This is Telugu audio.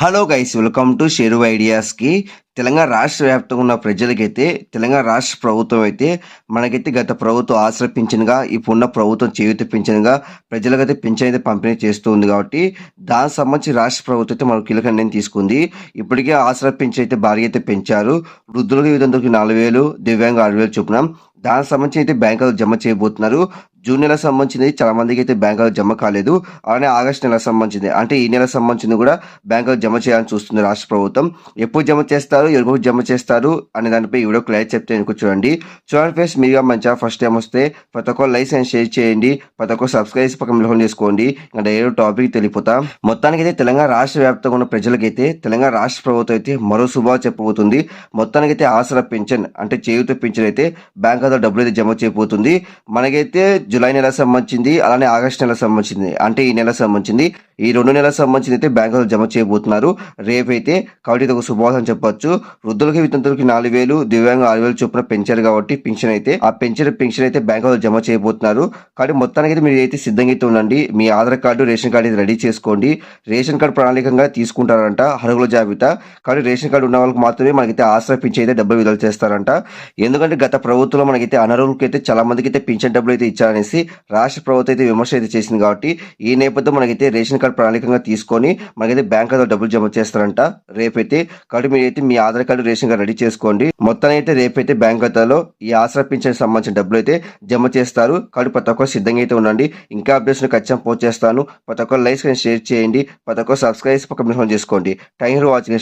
Hello guys welcome to Sheru ఐడియాస్కి Telangana రాష్ట్ర వ్యాప్తంగా ఉన్న ప్రజలకైతే తెలంగాణ రాష్ట్ర ప్రభుత్వం అయితే మనకైతే గత ప్రభుత్వం ఆశ్ర పింఛన్గా ఇప్పుడున్న ప్రభుత్వం చేయూత పింఛన్గా ప్రజలకైతే పింఛన్ అయితే పంపిణీ చేస్తూ ఉంది కాబట్టి దానికి సంబంధించి రాష్ట్ర ప్రభుత్వం అయితే మనకు కీలక నిర్ణయం తీసుకుంది. ఇప్పటికే ఆశ్ర పింఛన్ అయితే భారీ అయితే పెంచారు. వృద్ధులకు విధంగా నాలుగు వేలు దివ్యాంగ ఆరు వేలు చొప్పున. దానికి సంబంధించి అయితే బ్యాంకులో జమ చేయబోతున్నారు. జూన్ నెల సంబంధించింది చాలా మందికి అయితే బ్యాంకులో జమ కాలేదు. అలానే ఆగస్ట్ నెల సంబంధించింది. అంటే ఈ నెల సంబంధించింది కూడా బ్యాంకులో జమ చేయాలని చూస్తుంది రాష్ట్ర ప్రభుత్వం. ఎప్పుడు జమ చేస్తారు? ఎవరికి జమ చేస్తారు? అనే దానిపై ఈ వీడియో క్లియర్ చెప్తే ఎందుకు చూడండి. చూడండి ఫ్రెండ్స్ మీరుగా మంచిగా ఫస్ట్ టైం వస్తే ప్రతి ఒక్క లైక్ అండ్ షేర్ చేయండి. ప్రతి ఒక్క సబ్స్క్రైబ్ పక్కన మిలహం చేసుకోండి. ఇంకా డైరెక్ట్ టాపిక్ తెలిపోతాం మొత్తానికి అయితే తెలంగాణ రాష్ట్ర వ్యాప్తంగా ఉన్న ప్రజలకైతే తెలంగాణ రాష్ట్ర ప్రభుత్వం అయితే మరో శుభా చెప్పబోతుంది. మొత్తానికి అయితే ఆసరా పింఛన్ అంటే చేయూత పింఛన్ అయితే బ్యాంక్ ఖాతా డబ్బులు అయితే జమ చేయబోతుంది. మనకైతే జూలై నెల సంబంధించింది అలానే ఆగస్ట్ నెల సంబంధించింది అంటే ఈ నెల సంబంధించింది. ఈ రెండు నెలల సంబంధించింది అయితే బ్యాంకులు జమ చేయబోతున్నారు. రేపైతే కాబట్టి ఇది ఒక శుభవాసం చెప్పొచ్చు. వృద్ధులకి వితంతులకి నాలుగు వేలు దివ్యాంగ ఆరు వేలు చొప్పున పెంచారు కాబట్టి పెన్షన్ అయితే ఆ పెంచిన పెన్షన్ అయితే బ్యాంకులు జమ చేయబోతున్నారు. కాబట్టి మొత్తానికి అయితే మీరు అయితే సిద్ధంగా అయితే ఉండండి మీ ఆధార్ కార్డు రేషన్ కార్డు అయితే రెడీ చేసుకోండి. రేషన్ కార్డు ప్రణాళికంగా తీసుకుంటారంట అర్హుల జాబితా. కాబట్టి రేషన్ కార్డు ఉన్న వాళ్ళకి మాత్రమే మనకైతే ఆశ్రయ పింఛన్ అయితే డబ్బులు విడుదల చేస్తారంట. ఎందుకంటే గత ప్రభుత్వంలో మనకైతే అనర్హులకి అయితే చాలా మందికి అయితే పింఛన్ డబ్బులు అయితే అనేసి రాష్ట్ర ప్రభుత్వం అయితే విమర్శ అయితే చేసింది కాబట్టి ఈ నేపథ్యం మనకైతే రేషన్ కార్డు ప్రణాళికంగా తీసుకొని మనకైతే బ్యాంక్ ఖాతాలో డబ్బులు జమ చేస్తారంట. రేపైతే కాబట్టి మీరైతే మీ Aadhaar card ration card ready చేసుకోండి. మొత్తం అయితే రేపైతే బ్యాంక్ ఖాతాలో ఈ ఆసరా పింఛన్ సంబంధించిన డబ్బులు అయితే జమ చేస్తారు. కాబట్టి ప్రతి ఒక్కరు సిద్ధంగా అయితే ఉండండి. ఇంకా అప్డేట్స్ ఖచ్చితంగా పోస్ట్ చేస్తాను. ప్రతి ఒక్కరు లైక్స్ షేర్ చేయండి. ప్రతి ఒక్కరు సబ్స్క్రైబ్ పక్కన చేసుకోండి. Thank you watching.